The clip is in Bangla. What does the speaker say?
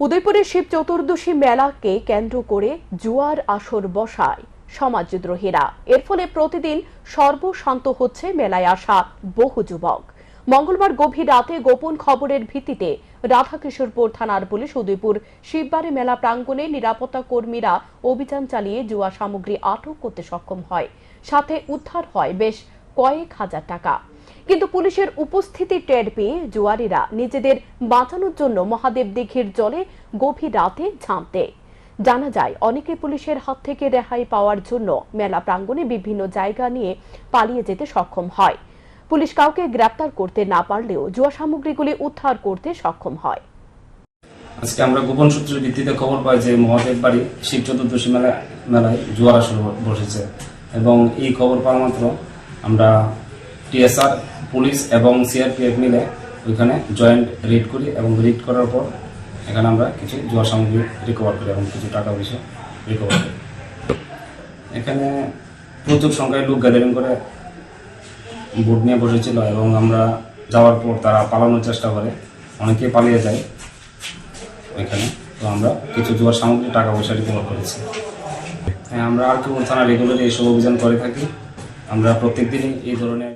উদয়পুরে শিব চতুর্দশী মেলাকে কেন্দ্র করে জুয়ার আসর বসায় সমাজদ্রোহীরা। এর ফলে প্রতিদিন সর্বশান্ত হচ্ছে মেলায় আসা বহু যুবক। মঙ্গলবার গভীর রাতে গোপন খবরের ভিত্তিতে রাধাকিশোরপুর থানার পুলিশ উদয়পুর শিববাড়ি মেলা প্রাঙ্গণে নিরাপত্তা কর্মীরা অভিযান চালিয়ে জুয়া সামগ্রী আটক করতে সক্ষম হয়। সাথে উদ্ধার হয় বেশ কয়েক হাজার টাকা। কিন্তু পুলিশের উপস্থিতি টের পেয়ে জুয়ারিরা নিজেদের বাঁচানোর জন্য মহাদেব দিঘির জলে গভীর রাতে ঝাঁপতে। জানা যায়, অনেকে পুলিশের হাত থেকে রেহাই পাওয়ার জন্য মেলা প্রাঙ্গণে বিভিন্ন জায়গা নিয়ে পালিয়ে যেতে সক্ষম হয়। পুলিশ কাউকে গ্রেপ্তার করতে না পারলেও জুয়া সামগ্রীগুলি উদ্ধার করতে সক্ষম হয়। আজকে আমরা গোপন সূত্রের ভিত্তিতে খবর পাই যে মহাদেব বাড়ি শিব চতুর্দশী মেলা মেলায় জোয়ার আসর বসেছে। এবং এই খবর পাওয়া মাত্র আমরা টিএসআর পুলিশ এবং সিআরপিএফ মিলে ওইখানে জয়েন্ট রেড করি এবং রেড করার পর এখানে আমরা কিছু জোয়ার সামগ্রী রিকভার করি এবং কিছু টাকা পয়সা রিকভার করি। এখানে প্রচুর সংখ্যায় লোক গ্যাদারিং করে বোট নিয়ে বসেছিল এবং আমরা যাওয়ার পর তারা পালানোর চেষ্টা করে। অনেকে পালিয়ে যায় ওইখানে। তো আমরা কিছু জুয়ার সামগ্রী, টাকা পয়সা রিকভার করেছি। হ্যাঁ আমরা আর কেউ থানা রেগুলারলি এইসব অভিযান করে থাকি। আমরা প্রত্যেক দিনই এই ধরনের